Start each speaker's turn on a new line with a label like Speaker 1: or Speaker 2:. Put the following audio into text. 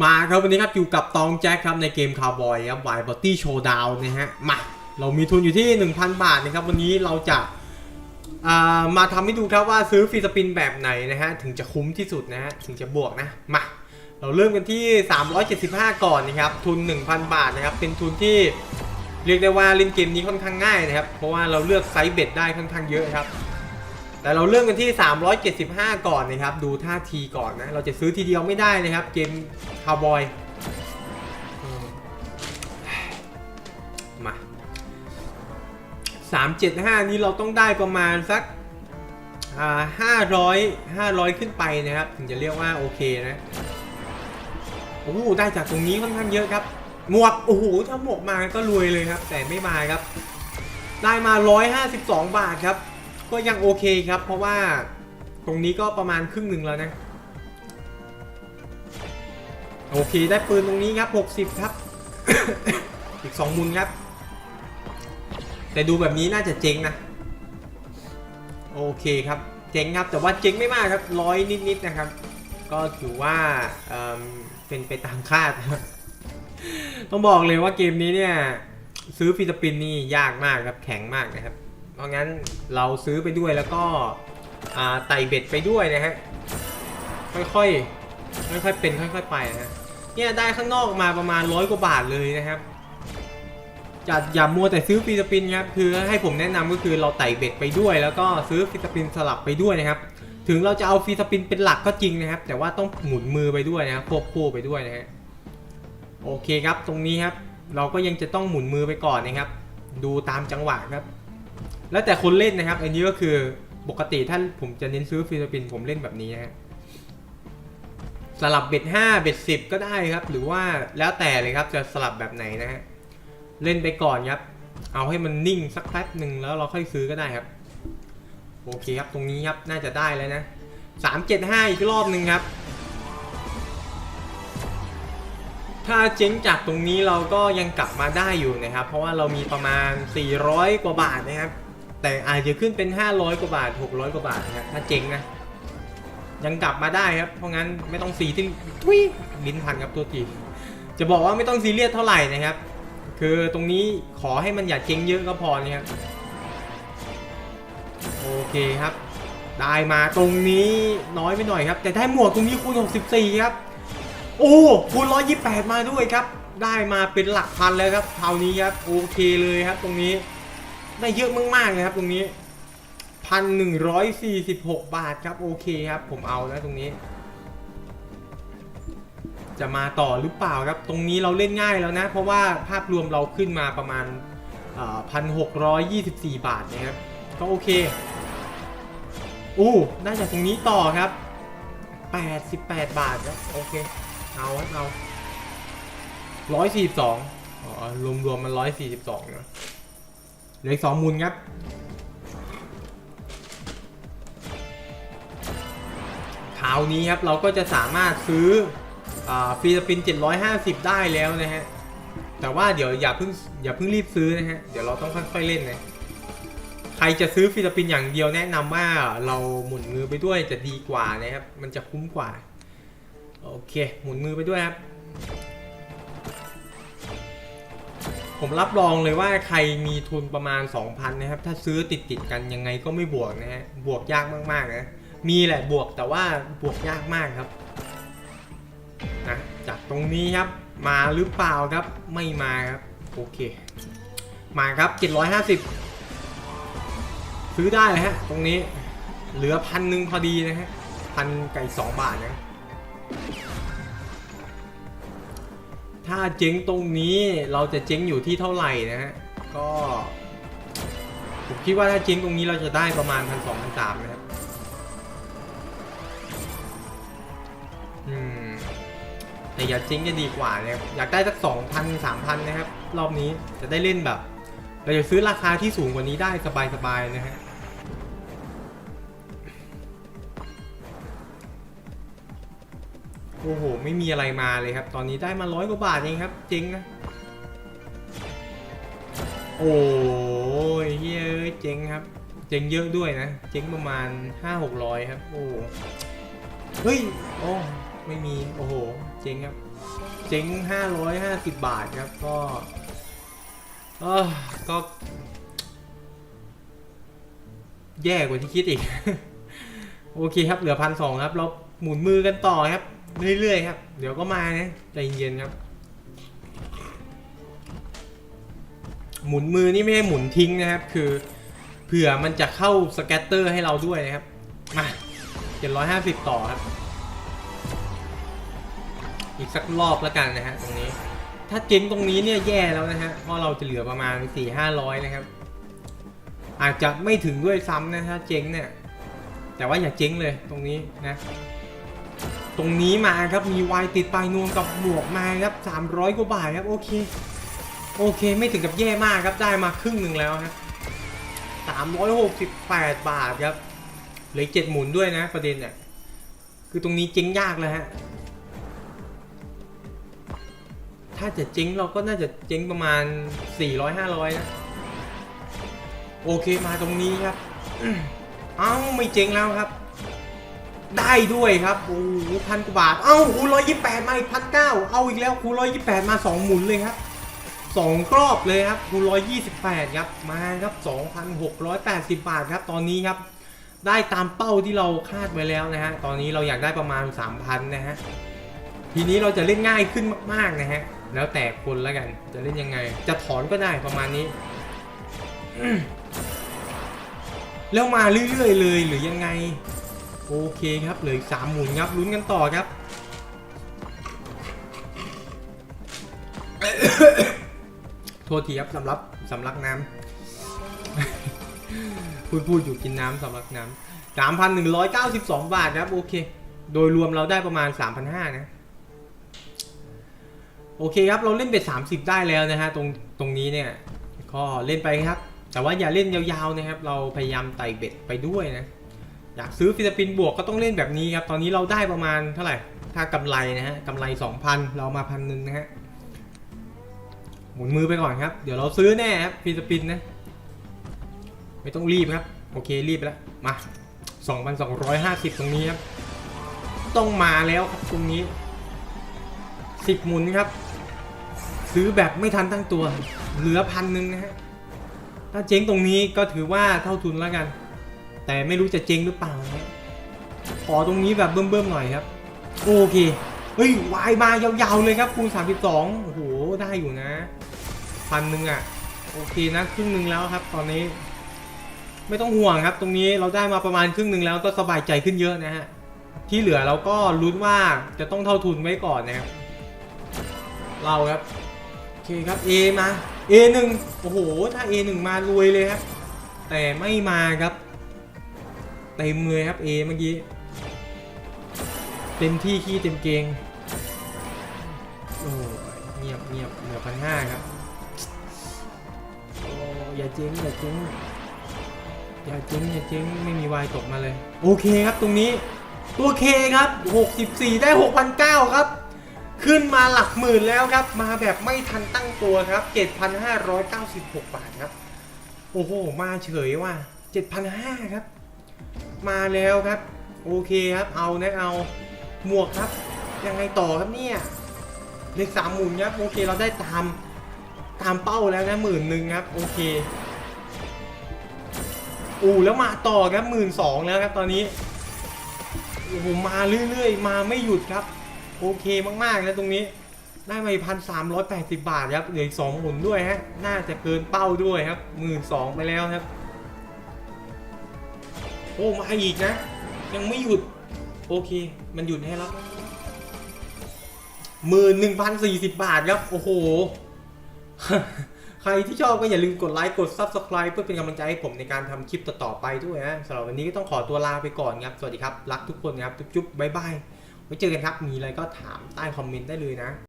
Speaker 1: มาครับวันนี้ครับอยู่กับตองแจ็คครับในเกมคาร์บอยครับไวบอตี้โชว์ดาวนะฮะมาเรามีทุนอยู่ที่ 1,000 บาทนะครับวันนี้เราจะามาทำให้ดูครับว่าซื้อฟรีสปินแบบไหนนะฮะถึงจะคุ้มที่สุดนะฮะถึงจะบวกนะมาเราเริ่มกันที่ 375 ก่อนนะครับทุน 1,000 บาทนะครับเป็นทุนที่เรียกได้ว่าเล่นเกมนี้ค่อนข้างง่ายนะครับเพราะว่าเราเลือกไซส์เบ็ดได้ค่อนข้างเยอะครับ แต่เราเริ่มกันที่ 375 ก่อนนะครับ ดูท่าทีก่อนนะ เราจะซื้อทีเดียวไม่ได้นะครับ เกมคาวบอย มา 375 นี้เราต้องได้ประมาณสักอ่า500 500 ขึ้นไปนะครับ ถึงจะเรียกว่าโอเคนะ โอ้โหได้จากตรงนี้ค่อนข้างเยอะครับ หมวก โอ้โห ถ้าหมวกมาก็รวยเลยครับ แต่ไม่มาครับ ได้มา 152 บาทครับ ก็ยังโอเคครับ เพราะว่าตรงนี้ก็ประมาณครึ่งหนึ่งแล้วนะ โอเคได้ปืนตรงนี้ครับ 60 ครับ อีก 2 มุนครับ แต่ดูแบบนี้น่าจะเจ๊งนะ โอเคครับ เจ๊งครับ แต่ว่าเจ๊งไม่มากครับร้อยนิดๆนะครับ ก็ถือว่าเเป็นไปตามคาด ต้องบอกเลยว่าเกมนี้เนี่ย ซื้อฟิลิปปินส์นี่ยากมากครับแข็งมากนะครับ เพราะงั้นเราซื้อไปด้วยแล้วก็ไต่เบ็ดไปด้วยนะฮะ ค่อยๆค่อยๆเป็นค่อย ๆ ไปนะฮะเนี่ยได้ข้างนอกมาประมาณร้อยกว่าบาทเลยนะครับอย่าอย่ามัวแต่ซื้อฟิลิปปินครับคือให้ผมแนะนำก็คือเราไต่เบ็ดไปด้วย แล้วก็ซื้อฟิลิปปินสลับไปด้วยนะครับ ถึงเราจะเอาฟิลิปปินเป็นหลักก็จริงนะครับ แต่ว่าต้องหมุนมือไปด้วยนะครับควบคู่ไปด้วยนะฮะโอเคครับตรงนี้ครับ เราก็ยังจะต้องหมุนมือไปก่อนนะครับ ดูตามจังหวะครับ แล้วแต่คนเล่นนะครับ อันนี้ก็คือปกติถ้านผมจะเน้นซื้อฟิลิปปินส์ผมเล่นแบบนี้ฮะสลับเบ็ด5เบ็ด10ก็ได้ครับ หรือว่าแล้วแต่เลยครับจะสลับแบบไหนนะฮะเล่นไปก่อนครับ เอาให้มันนิ่งสักแป๊บหนึ่งแล้วเราค่อยซื้อก็ได้ครับ โอเคครับตรงนี้ครับน่าจะได้แล้วนะ375อีกรอบหนึ่งครับ ถ้าเจ๊งจากตรงนี้เราก็ยังกลับมาได้อยู่นะครับ เพราะว่าเรามีประมาณ 400 กว่าบาทนะครับ แต่อาจจะขึ้นเป็น 500 กว่าบาท 600 กว่าบาทนะครับถ้าเจ๊งนะ ยังกลับมาได้ครับ เพราะงั้นไม่ต้องซีที่ทุยลิ้นพันครับตัวทีจะบอกว่าไม่ต้องซีเรียสเท่าไหร่นะครับ คือตรงนี้ขอให้มันอย่าเจ๊งเยอะก็พอนะครับโอเคครับ ได้มาตรงนี้น้อยไปหน่อยครับ แต่ได้หมวกตรงนี้คูณ 64 ครับ โอ้คูณ 128 มาด้วยครับ ได้มาเป็นหลักพันแล้วครับคราวนี้ครับโอเคเลยครับตรงนี้ ได้เยอะมากๆเลยครับ ตรงนี้พันหนึ่งร้อยสี่สิบหกบาทครับ โอเคครับ ผมเอาแล้วตรงนี้ จะมาต่อหรือเปล่าครับ ตรงนี้เราเล่นง่ายแล้วนะ เพราะว่าภาพรวมเราขึ้นมาประมาณพันหกร้อยยี่สิบสี่บาทนะครับ ก็โอเคอู้ได้จากตรงนี้ต่อครับแปดสิบแปดบาทครับโอเค เอาเอาร้อยสี่สองอ๋อรวมรวมๆมันร้อยสี่สิบสองนะ เหลือสองมูลครับคราวนี้ครับเราก็จะสามารถซื้ออฟิลิปปิน 750 ได้แล้วนะฮะ แต่ว่าเดี๋ยวอย่าเพิ่งอย่าเพิ่งรีบซื้อนะฮะ เดี๋ยวเราต้องค่อยๆเล่นนะ ใครจะซื้อฟิลิปปินอย่างเดียวแนะนำว่าเราหมุนมือไปด้วยจะดีกว่านะครับ มันจะคุ้มกว่า โอเค หมุนมือไปด้วยครับ ผมรับรองเลยว่าใครมีทุนประมาณ 2,000 นะครับ ถ้าซื้อติดติดกันยังไงก็ไม่บวกนะฮะ บวกยากมากๆนะ มีแหละบวกแต่ว่าบวกยากมากครับนะจากตรงนี้ครับ มาหรือเปล่าครับ ไม่มาครับ โอเค มาครับ 750 ซื้อได้เลยฮะ ตรงนี้ เหลือพันหนึ่งพอดีนะฮะ พันไก่สองบาทนะ ถ้าเจ๊งตรงนี้เราจะเจ๊งอยู่ที่เท่าไหร่นะฮะ ก็ ผมคิดว่าถ้าเจ๊งตรงนี้เราจะได้ประมาณพันสองพันสามนะครับอืมแต่อย่าเจ๊งจะดีกว่านะครับอยากได้สักสองพันสามพันนะครับ รอบนี้จะได้เล่นแบบ เราจะซื้อราคาที่สูงกว่านี้ได้สบายๆนะฮะ โอ้โห ไม่มีอะไรมาเลยครับ ตอนนี้ได้มาร้อยกว่าบาทเองครับเจ๊งนะ โอ้ยเฮ้ยเจ๊งครับ เจ๊งเยอะด้วยนะ เจ๊งประมาณ 5 6 0 0 ครับ โอ้ เฮ้ย โอ้ ไม่มี โอ้โห เจ๊งครับ เจ๊งห้าร้อยห้าสิบบาทครับ ก็เออก็ แย่กว่าที่คิดอีก โอเคครับ เหลือพันสองครับ เราหมุนมือกันต่อครับ เรื่อยๆครับ เดี๋ยวก็มานะใจเย็นๆครับ หมุนมือนี่ไม่ได้หมุนทิ้งนะครับ คือเผื่อมันจะเข้าสแกตเตอร์ให้เราด้วยนะครับ มา750 ต่อครับ อีกสักรอบแล้วกันนะฮะตรงนี้ ถ้าเจ๊งตรงนี้เนี่ยแย่แล้วนะฮะเพราะเราจะเหลือประมาณ 4 500 นะครับ อาจจะไม่ถึงด้วยซ้ำนะถ้าเจ๊งเนี่ย แต่ว่าอย่าเจ๊งเลยตรงนี้นะ ตรงนี้มาครับมีวายติดปลายนวมกับหมวกมาครับ300กว่าบาทครับโอเคโอเคไม่ถึงกับแย่มากครับได้มาครึ่งหนึ่งแล้วครับ368 บาทครับเหลือเจ็ดหมุนด้วยนะประเด็นเนี่ยคือตรงนี้เจ๊งยากเลยฮะถ้าจะเจ๊งเราก็น่าจะเจ๊งประมาณ 400-500 นะ โอเคมาตรงนี้ครับ เอ้าไม่เจ๊งแล้วครับ ได้ด้วยครับโอ้โหพันกว่าบาท เอ้าคูร้อยยี่แปดมาอีกพันเก้าเอาอีกแล้วคูร้อยยี่แปดมาสองหมุนเลยครับสองกรอบเลยครับคูร้อยยี่สิบแปดครับมาครับสองพันหกร้อยแปดสิบบาทครับตอนนี้ครับ ได้ตามเป้าที่เราคาดไว้แล้วนะฮะตอนนี้เราอยากได้ประมาณ3,000นะฮะทีนี้เราจะเล่นง่ายขึ้นมาก ๆนะฮะแล้วแต่คนแล้วกันจะเล่นยังไง จะถอนก็ได้ประมาณนี้แล้วมาเรื่อยๆเลยหรือยังไง โอเคครับเหลืออีกสามหมุนครับลุ้นกันต่อครับโทษทีครับสำรับสำลักน้ำพูดพูดอยู่กินน้ำสำลักน้ำสามพันหนึ่งร้อยเก้าสิบสองบาทครับโอเค โดยรวมเราได้ประมาณสามพันห้านะโอเคครับเราเล่นเบ็ดสามสิบได้แล้วนะฮะตรงตรงนี้เนี่ยก็เล่นไปครับ แต่ว่าอย่าเล่นยาวๆนะครับ เราพยายามไต่เบ็ดไปด้วยนะ อยากซื้อฟิลิปปินบวกก็ต้องเล่นแบบนี้ครับ ตอนนี้เราได้ประมาณเท่าไหร่ ถ้ากำไรนะฮะกำไร 2,000 เรามาพันหนึ่งนะฮะ หมุนมือไปก่อนครับ เดี๋ยวเราซื้อแน่ครับฟิลิปปินนะ ไม่ต้องรีบครับ โอเครีบแล้ว มา 2,250 ตรงนี้ครับ ต้องมาแล้วครับตรงนี้ 10 หมุนครับ ซื้อแบบไม่ทันตั้งตัว เหลือพันหนึ่งนะฮะ ถ้าเจ๊งตรงนี้ก็ถือว่าเท่าทุนแล้วกัน แต่ไม่รู้จะเจ๊งหรือเปล่านะขอตรงนี้แบบเบิ่มๆหน่อยครับ โอเค เฮ้ยวายมายาวๆเลยครับคูณ32 โอ้โห ได้อยู่นะ พันหนึ่งอะ โอเคนะครึ่งหนึ่งแล้วครับ ตอนนี้ ไม่ต้องห่วงครับ ตรงนี้เราได้มาประมาณครึ่งหนึ่งแล้วก็สบายใจขึ้นเยอะนะฮะ ที่เหลือเราก็ลุ้นว่าจะต้องเท่าทุนไว้ก่อนนะครับ เราครับ โอเคครับ A มา A1 โอ้โห ถ้า A1 มารวยเลยครับ แต่ไม่มาครับ เต็มเลยครับ A เมื่อกี้เต็มที่ขี้เต็มเกงโอ้เงียบเงียบเหลือพันห้าครับโอ้อย่าเจ๊งอย่าเจ๊งอย่าเจ๊งอย่าเจ๊งไม่มีวายตกมาเลย โอเคครับตรงนี้ตัวเคครับ 64 ได้ 6,900 ครับ ขึ้นมาหลักหมื่นแล้วครับ มาแบบไม่ทันตั้งตัวครับ 7,596 บาทครับ โอ้โห มาเฉยว่ะ7,500 ครับ มาแล้วครับ โอเคครับ เอานะเอาหมวกครับ ยังไงต่อครับเนี่ยเลขสามหมุนครับโอเคเราได้ตามตามเป้าแล้วนะหมื่นหนึ่งครับ โอเคอู้แล้วมาต่อครับหมื่นสองแล้วครับตอนนี้โอ้โหมาเรื่อยๆ มาไม่หยุดครับ โอเคมากๆนะตรงนี้ ได้มาพันสามร้อยแปดสิบบาทครับเหลืออีกสองหมุนด้วยฮะน่าจะเกินเป้าด้วยครับหมื่นสองไปแล้วครับ โอ้มาอีกนะ ยังไม่หยุด โอเค มันหยุดให้แล้วหมื่นหนึ่งพันสี่สิบบาทครับ โอ้โห ใครที่ชอบก็อย่าลืมกดไลค์ กด Subscribe เพื่อเป็นกำลังใจให้ผมในการทำคลิปต่อ ๆ ไปด้วยนะสำหรับวันนี้ก็ต้องขอตัวลาไปก่อนครับ สวัสดีครับ รักทุกคนครับ จุ๊บๆบ๊ายบายไว้เจอกันครับ มีอะไรก็ถามใต้คอมเมนต์ได้เลยนะ